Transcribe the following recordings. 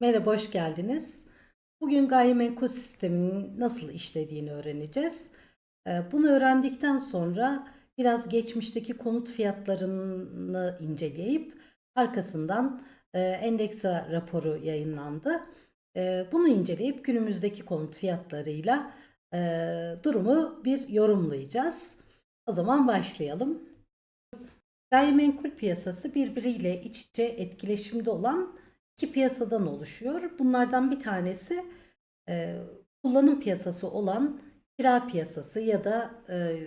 Merhaba, hoş geldiniz. Bugün gayrimenkul sisteminin nasıl işlediğini öğreneceğiz. Eee, Bunu öğrendikten sonra biraz geçmişteki konut fiyatlarını inceleyip arkasından eee, endeksa raporu yayınlandı. Eee, Bunu inceleyip günümüzdeki konut fiyatlarıyla eee, durumu bir yorumlayacağız. O zaman başlayalım. Gayrimenkul piyasası birbiriyle iç içe etkileşimde olan iki piyasadan oluşuyor. Bunlardan bir tanesi e, kullanım piyasası olan kira piyasası ya da e,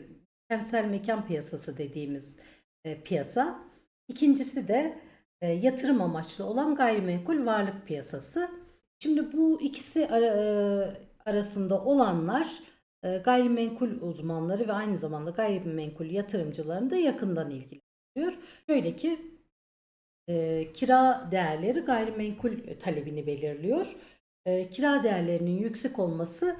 kentsel mekan piyasası dediğimiz e, piyasa. İkincisi de e, yatırım amaçlı olan gayrimenkul varlık piyasası. Şimdi bu ikisi ara- e, arasında olanlar e, gayrimenkul uzmanları ve aynı zamanda gayrimenkul yatırımcılarını da yakından ilgilendiriyor. Şöyle ki e, kira değerleri gayrimenkul talebini belirliyor. E, kira değerlerinin yüksek olması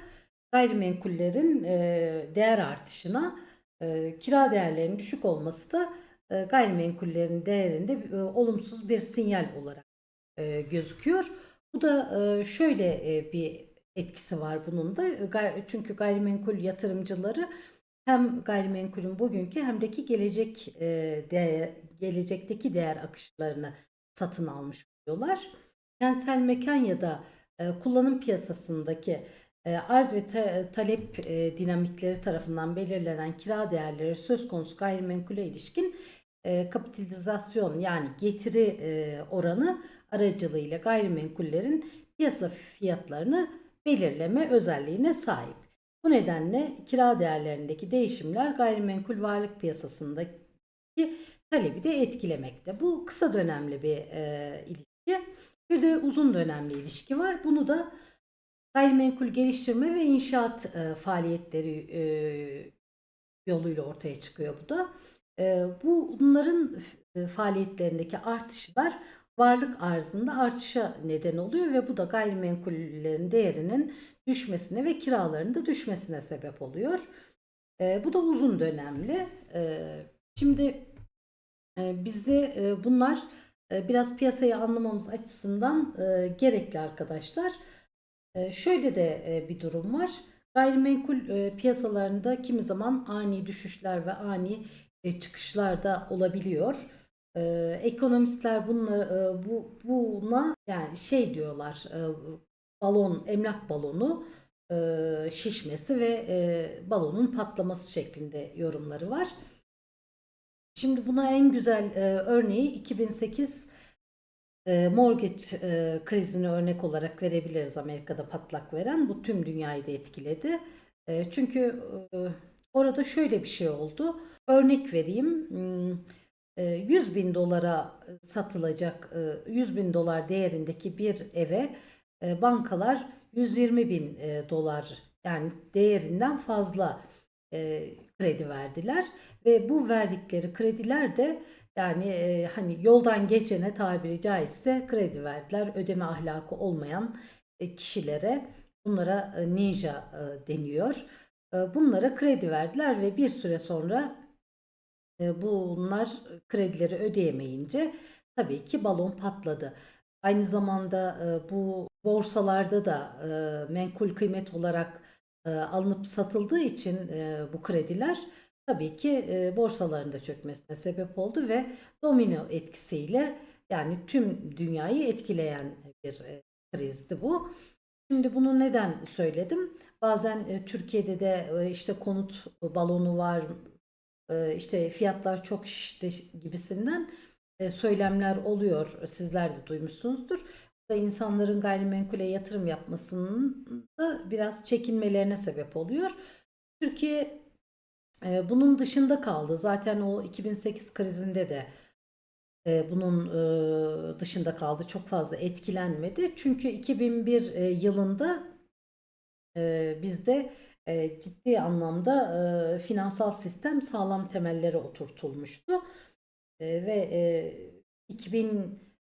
gayrimenkullerin e, değer artışına, e, kira değerlerinin düşük olması da e, gayrimenkullerin değerinde e, olumsuz bir sinyal olarak e, gözüküyor. Bu da e, şöyle e, bir etkisi var bunun da. Çünkü gayrimenkul yatırımcıları hem gayrimenkulün bugünkü hem de ki gelecek gelecekteki değer akışlarını satın almış oluyorlar. Kentsel mekan ya da e, kullanım piyasasındaki e, arz ve ta- talep e, dinamikleri tarafından belirlenen kira değerleri söz konusu gayrimenkule ilişkin e, kapitalizasyon yani getiri e, oranı aracılığıyla gayrimenkullerin piyasa fiyatlarını belirleme özelliğine sahip. Bu nedenle kira değerlerindeki değişimler gayrimenkul varlık piyasasındaki talebi de etkilemekte. Bu kısa dönemli bir e, ilişki. Bir de uzun dönemli ilişki var. Bunu da gayrimenkul geliştirme ve inşaat e, faaliyetleri e, yoluyla ortaya çıkıyor bu da. E, bu bunların e, faaliyetlerindeki artışlar varlık arzında artışa neden oluyor ve bu da gayrimenkullerin değerinin düşmesine ve kiraların da düşmesine sebep oluyor. E, bu da uzun dönemli. E, şimdi e, bize e, bunlar e, biraz piyasayı anlamamız açısından e, gerekli arkadaşlar. Şöyle de bir durum var. Gayrimenkul piyasalarında kimi zaman ani düşüşler ve ani çıkışlar da olabiliyor. Ekonomistler bunları, e, bu, buna yani şey diyorlar balon, emlak balonu şişmesi ve balonun patlaması şeklinde yorumları var. Şimdi buna en güzel e, örneği 2008 e, mortgage e, krizini örnek olarak verebiliriz Amerika'da patlak veren. Bu tüm dünyayı da etkiledi. E, çünkü e, orada şöyle bir şey oldu. Örnek vereyim. Hmm, e, 100 bin dolara satılacak e, 100 bin dolar değerindeki bir eve e, bankalar 120 bin e, dolar yani değerinden fazla e, kredi verdiler ve bu verdikleri krediler de yani e, hani yoldan geçene tabiri caizse kredi verdiler. Ödeme ahlakı olmayan e, kişilere bunlara e, ninja e, deniyor. E, bunlara kredi verdiler ve bir süre sonra e, bunlar kredileri ödeyemeyince tabii ki balon patladı. Aynı zamanda e, bu borsalarda da e, menkul kıymet olarak e, alınıp satıldığı için e, bu krediler tabii ki e, borsaların da çökmesine sebep oldu ve domino etkisiyle yani tüm dünyayı etkileyen bir e, krizdi bu. Şimdi bunu neden söyledim? Bazen Türkiye'de de işte konut balonu var, işte fiyatlar çok şişti gibisinden söylemler oluyor. Sizler de duymuşsunuzdur. Da insanların gayrimenkule yatırım yapmasının da biraz çekinmelerine sebep oluyor. Türkiye e, bunun dışında kaldı. Zaten o 2008 krizinde de e, bunun e, dışında kaldı. Çok fazla etkilenmedi. Çünkü 2001 e, yılında e, bizde e, ciddi anlamda e, finansal sistem sağlam temellere oturtulmuştu. E, ve e,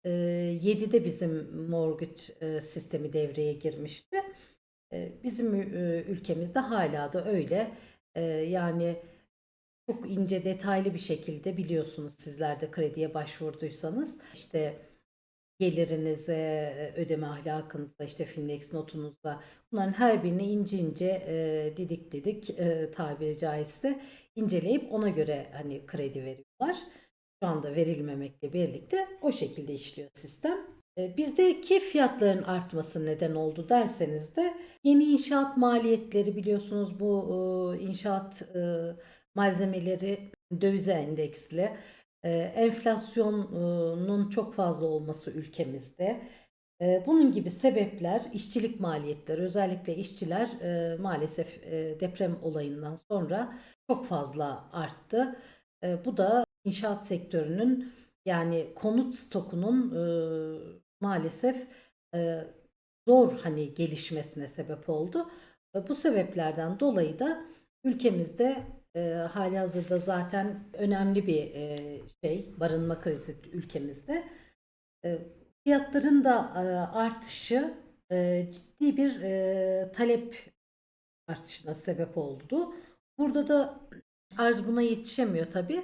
2007'de bizim mortgage e, sistemi devreye girmişti. E, bizim e, ülkemizde hala da öyle. E, yani çok ince detaylı bir şekilde biliyorsunuz sizler de krediye başvurduysanız işte gelirinize, e, ödeme ahlakınıza, işte Finlex notunuzda bunların her birini ince ince e, didik didik e, tabiri caizse inceleyip ona göre hani kredi veriyorlar. Şu anda verilmemekle birlikte o şekilde işliyor sistem. E, Bizdeki fiyatların artması neden oldu derseniz de yeni inşaat maliyetleri biliyorsunuz bu e, inşaat e, malzemeleri dövize endeksli. Enflasyonun çok fazla olması ülkemizde. Bunun gibi sebepler, işçilik maliyetleri, özellikle işçiler maalesef deprem olayından sonra çok fazla arttı. Bu da inşaat sektörünün yani konut stokunun e, maalesef e, zor hani gelişmesine sebep oldu. E, Bu sebeplerden dolayı da ülkemizde e, hali hazırda zaten önemli bir e, şey barınma krizi ülkemizde. E, fiyatların da e, artışı e, ciddi bir e, talep artışına sebep oldu. Burada da arz buna yetişemiyor tabii.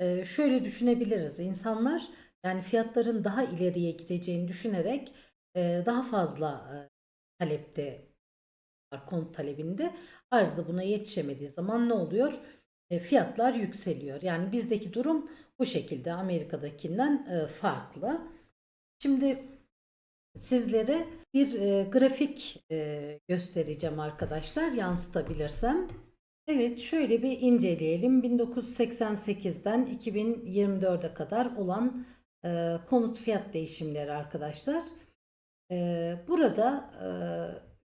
E, şöyle düşünebiliriz. İnsanlar yani fiyatların daha ileriye gideceğini düşünerek e, daha fazla e, talepte var konut talebinde. Arz da buna yetişemediği zaman ne oluyor? E, fiyatlar yükseliyor. Yani bizdeki durum bu şekilde Amerika'dakinden e, farklı. Şimdi sizlere bir e, grafik e, göstereceğim arkadaşlar yansıtabilirsem. Evet şöyle bir inceleyelim. 1988'den 2024'e kadar olan e, konut fiyat değişimleri arkadaşlar. E, burada e,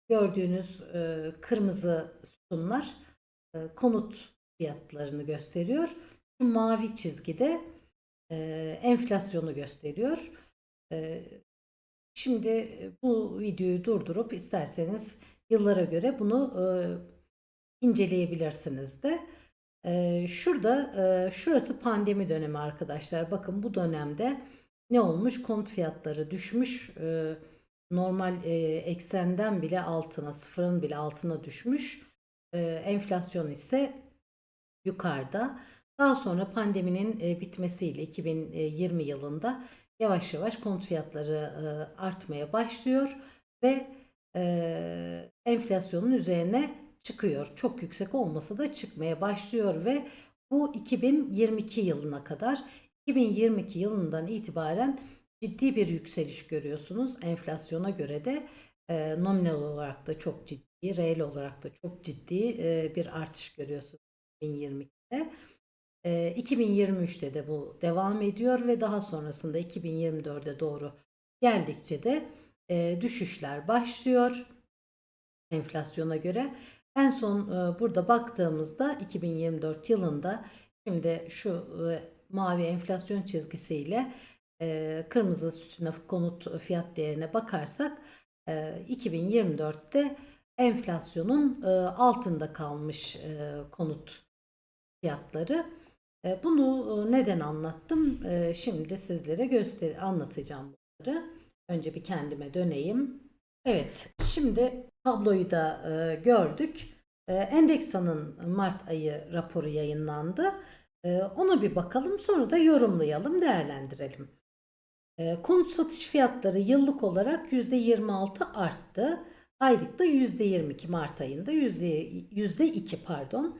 gördüğünüz e, kırmızı sütunlar e, konut fiyatlarını gösteriyor. Şu mavi çizgide e, enflasyonu gösteriyor. E, şimdi bu videoyu durdurup isterseniz yıllara göre bunu e, inceleyebilirsiniz de. Şurada şurası pandemi dönemi arkadaşlar. Bakın bu dönemde ne olmuş? Konut fiyatları düşmüş. Normal eksenden bile altına, sıfırın bile altına düşmüş. Enflasyon ise yukarıda. Daha sonra pandeminin bitmesiyle 2020 yılında yavaş yavaş konut fiyatları artmaya başlıyor ve enflasyonun üzerine çıkıyor. Çok yüksek olmasa da çıkmaya başlıyor ve bu 2022 yılına kadar 2022 yılından itibaren ciddi bir yükseliş görüyorsunuz. Enflasyona göre de e, nominal olarak da çok ciddi, reel olarak da çok ciddi e, bir artış görüyorsunuz 2022'de. E, 2023'te de bu devam ediyor ve daha sonrasında 2024'e doğru geldikçe de e, düşüşler başlıyor enflasyona göre. En son e, burada baktığımızda 2024 yılında şimdi şu e, mavi enflasyon çizgisiyle e, kırmızı sütuna konut fiyat değerine bakarsak e, 2024'te enflasyonun e, altında kalmış e, konut fiyatları. E, bunu e, neden anlattım? E, şimdi sizlere göster anlatacağım bunları. Önce bir kendime döneyim. Evet, şimdi tabloyu da e, gördük. E, Endeksa'nın Mart ayı raporu yayınlandı. E, ona bir bakalım, sonra da yorumlayalım, değerlendirelim. E, konut satış fiyatları yıllık olarak %26 arttı. Aylıkta %22 Mart ayında %2 pardon.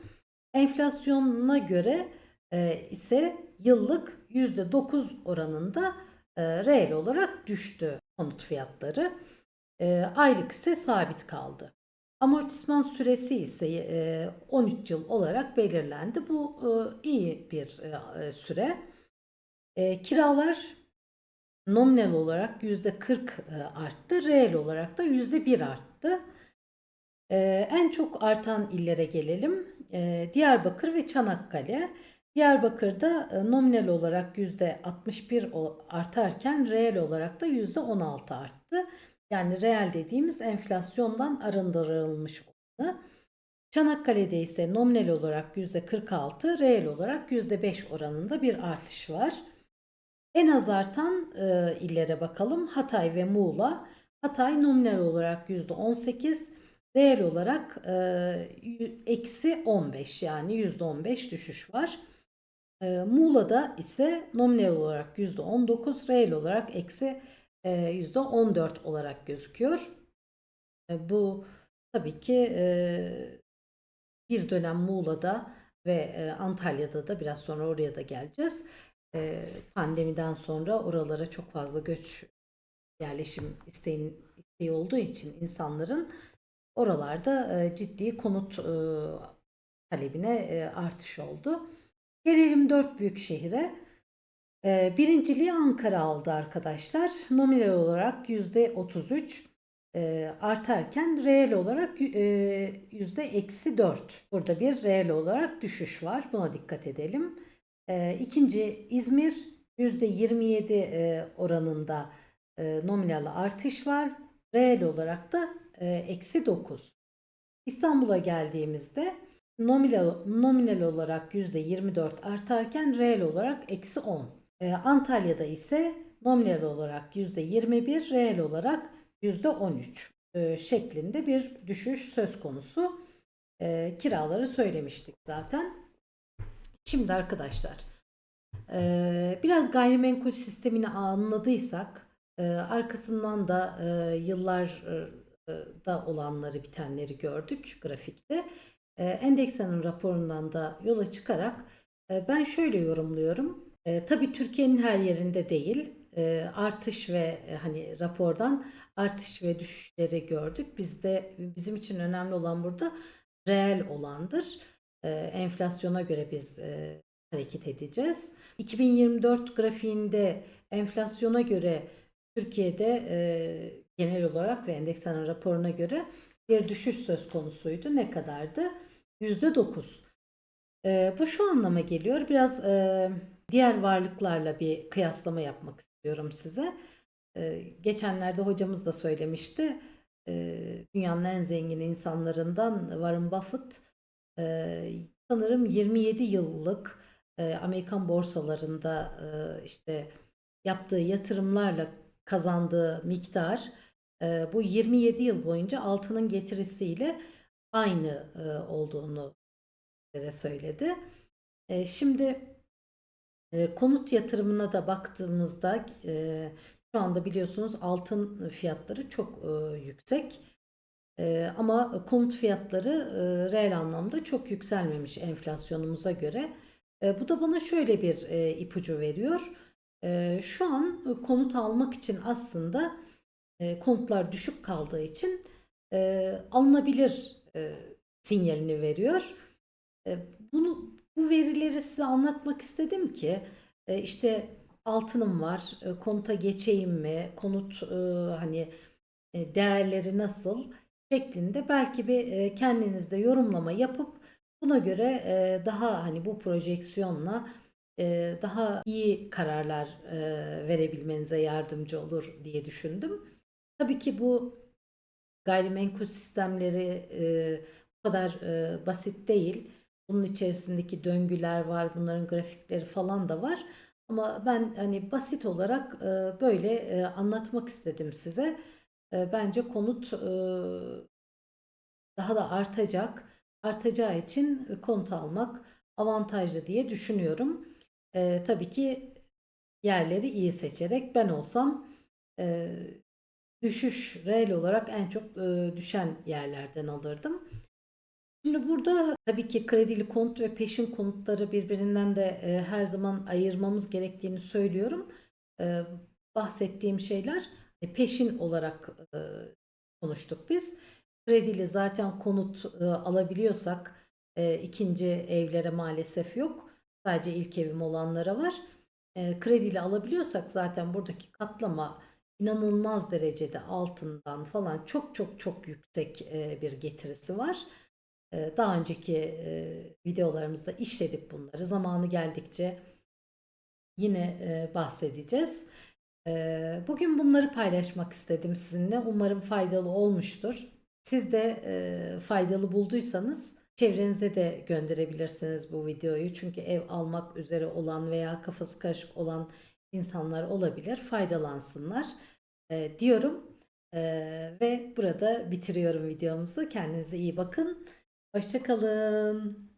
Enflasyona göre e, ise yıllık %9 oranında e, reel olarak düştü konut fiyatları. E, aylık ise sabit kaldı. Amortisman süresi ise e, 13 yıl olarak belirlendi. Bu e, iyi bir e, süre. E, kiralar nominal olarak %40 e, arttı. Reel olarak da %1 arttı. E, en çok artan illere gelelim. E, Diyarbakır ve Çanakkale. Diyarbakır'da e, nominal olarak %61 artarken reel olarak da %16 arttı. Yani reel dediğimiz enflasyondan arındırılmış olanı. Çanakkale'de ise nominal olarak %46, reel olarak %5 oranında bir artış var. En az artan e, illere bakalım. Hatay ve Muğla. Hatay nominal olarak %18, reel olarak e, eksi 15 yani %15 düşüş var. E, Muğla'da ise nominal olarak %19, reel olarak eksi %14 olarak gözüküyor. Bu tabii ki bir dönem Muğla'da ve Antalya'da da biraz sonra oraya da geleceğiz. Pandemiden sonra oralara çok fazla göç yerleşim isteğin, isteği olduğu için insanların oralarda ciddi konut talebine artış oldu. Gelelim dört büyük şehire. E, birinciliği Ankara aldı arkadaşlar. Nominal olarak yüzde 33 e, artarken reel olarak e, yüzde eksi 4. Burada bir reel olarak düşüş var. Buna dikkat edelim. E, ikinci İzmir yüzde 27 e, oranında e, nominal artış var. Reel olarak da e, eksi 9. İstanbul'a geldiğimizde nominal, nominal olarak %24 artarken reel olarak eksi 10. Ee, Antalya'da ise nominal olarak %21, reel olarak %13 e, şeklinde bir düşüş söz konusu. E, kiraları söylemiştik zaten. Şimdi arkadaşlar e, biraz gayrimenkul sistemini anladıysak e, arkasından da e, yıllar da olanları bitenleri gördük grafikte. Endeksan'ın raporundan da yola çıkarak ben şöyle yorumluyorum. E, tabii Türkiye'nin her yerinde değil. E, artış ve e, hani rapordan artış ve düşüşleri gördük. Bizde bizim için önemli olan burada reel olandır. E, enflasyona göre biz e, hareket edeceğiz. 2024 grafiğinde enflasyona göre Türkiye'de e, genel olarak ve Endeksan'ın raporuna göre bir düşüş söz konusuydu. Ne kadardı? %9. E, bu şu anlama geliyor. Biraz e, diğer varlıklarla bir kıyaslama yapmak istiyorum size. E, geçenlerde hocamız da söylemişti. E, dünyanın en zengin insanlarından Warren Buffett e, sanırım 27 yıllık e, Amerikan borsalarında e, işte yaptığı yatırımlarla kazandığı miktar e, bu 27 yıl boyunca altının getirisiyle aynı e, olduğunu söyledi. E, şimdi e, konut yatırımına da baktığımızda e, şu anda biliyorsunuz altın fiyatları çok e, yüksek. E, ama konut fiyatları reel anlamda çok yükselmemiş enflasyonumuza göre. Bu da bana şöyle bir ipucu veriyor. Şu an konut almak için aslında konutlar düşük kaldığı için alınabilir sinyalini veriyor. Bunu bu verileri size anlatmak istedim ki e, işte altınım var, e, konuta geçeyim mi, konut e, hani değerleri nasıl şeklinde belki bir kendinizde yorumlama yapıp buna göre daha hani bu projeksiyonla daha iyi kararlar verebilmenize yardımcı olur diye düşündüm. Tabii ki bu gayrimenkul sistemleri bu kadar basit değil. Bunun içerisindeki döngüler var, bunların grafikleri falan da var. Ama ben hani basit olarak e, böyle e, anlatmak istedim size. E, bence konut daha da artacak. Artacağı için konut almak avantajlı diye düşünüyorum. Tabii ki yerleri iyi seçerek ben olsam düşüş reel olarak en çok düşen yerlerden alırdım. Şimdi burada tabii ki kredili konut ve peşin konutları birbirinden de e, her zaman ayırmamız gerektiğini söylüyorum. E, bahsettiğim şeyler e, peşin olarak e, konuştuk biz. Kredili zaten konut e, alabiliyorsak e, ikinci evlere maalesef yok. Sadece ilk evim olanlara var. E, krediyle alabiliyorsak zaten buradaki katlama inanılmaz derecede altından falan çok çok çok yüksek e, bir getirisi var. Daha önceki videolarımızda işledik bunları. Zamanı geldikçe yine bahsedeceğiz. Bugün bunları paylaşmak istedim sizinle. Umarım faydalı olmuştur. Siz de faydalı bulduysanız çevrenize de gönderebilirsiniz bu videoyu. Çünkü ev almak üzere olan veya kafası karışık olan insanlar olabilir. Faydalansınlar diyorum. Ve burada bitiriyorum videomuzu. Kendinize iyi bakın. Hoşçakalın.